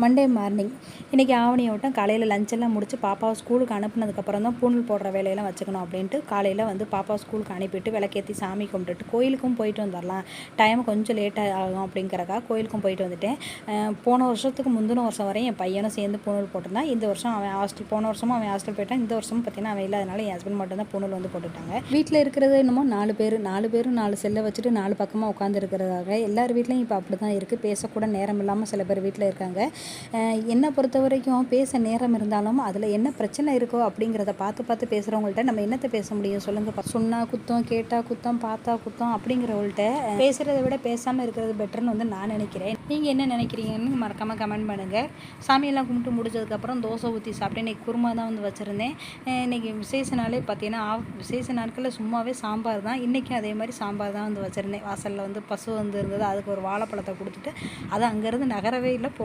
Monday morning இன்றைக்கி ஆவணி ஓட்டம் காலையில் லஞ்செல்லாம் முடிச்சு பாப்பாவை ஸ்கூலுக்கு அனுப்புனதுக்கப்புறம் தான் பூணூல் போடுற வேலையெல்லாம் வச்சுக்கணும் அப்படின்ட்டு காலையில் வந்து பாப்பா ஸ்கூலுக்கு அனுப்பிட்டு விளக்கேற்றி சாமி கும்பிட்டுட்டு கோயிலுக்கும் போயிட்டு வந்துடலாம் டைம் கொஞ்சம் லேட்டாக ஆகும் அப்படிங்கிறக்கா கோயிலுக்கும் போயிட்டு வந்துட்டேன். போன வருஷத்துக்கு முந்தின வருஷம் வரையும் என் பையனும் சேர்ந்து பூணல் போட்டிருந்தான். இந்த வருஷம் அவன் ஹாஸ்டல் போன வருஷமும் அவன் ஹாஸ்டல் போயிட்டான். இந்த வருஷமும் பார்த்தீங்கன்னா அவன் இல்லாதனால என் ஹஸ்பண்ட் மட்டும் தான் பூணல் வந்து போட்டுட்டாங்க. வீட்டில் இருக்கிறது என்னமோ நாலு பேர். நாலு பேரும் நாலு செல்லை வச்சுட்டு நாலு பக்கமாக உட்காந்துருக்கிறதாக எல்லார் வீட்லேயும் இப்போ அப்படி தான் இருக்குது பேசக்கூட நேரம் இல்லாமல் சில பேர் வீட்டில் இருக்காங்க. என்னை பொறுத்த வரைக்கும் பேச நேரம் இருந்தாலும் அதில் என்ன பிரச்சனை இருக்கோ அப்படிங்கிறத பார்த்து பார்த்து பேசுகிறவங்கள்ட்ட நம்ம என்னத்தை பேச முடியும் சொல்லுங்கள் சொன்னால் குத்தம் கேட்டால் குத்தம் பார்த்தா குத்தம் அப்படிங்கிறவங்கள்ட்ட பேசுகிறத விட பேசாமல் இருக்கிறது பெட்டர்னு வந்து நான் நினைக்கிறேன். நீங்கள் என்ன நினைக்கிறீங்கன்னு மறக்காமல் கமெண்ட் பண்ணுங்கள் சாமியெல்லாம் கும்பிட்டு முடிச்சதுக்கப்புறம் தோசை ஊற்றி சாப்பிட்டு இன்றைக்கி குருமா தான் வந்து வச்சுருந்தேன். இன்றைக்கி விசேஷ நாளே பார்த்தீங்கன்னா ஆஃப் விசேஷ நாட்களில் சும்மாவே சாம்பார் தான். இன்றைக்கும் அதே மாதிரி சாம்பார் தான் வந்து வச்சுருந்தேன். வாசலில் வந்து பசு வந்து இருந்தது. அதுக்கு ஒரு வாழைப்பழத்தை கொடுத்துட்டு அது அங்கேருந்து நகரவே இல்லை போ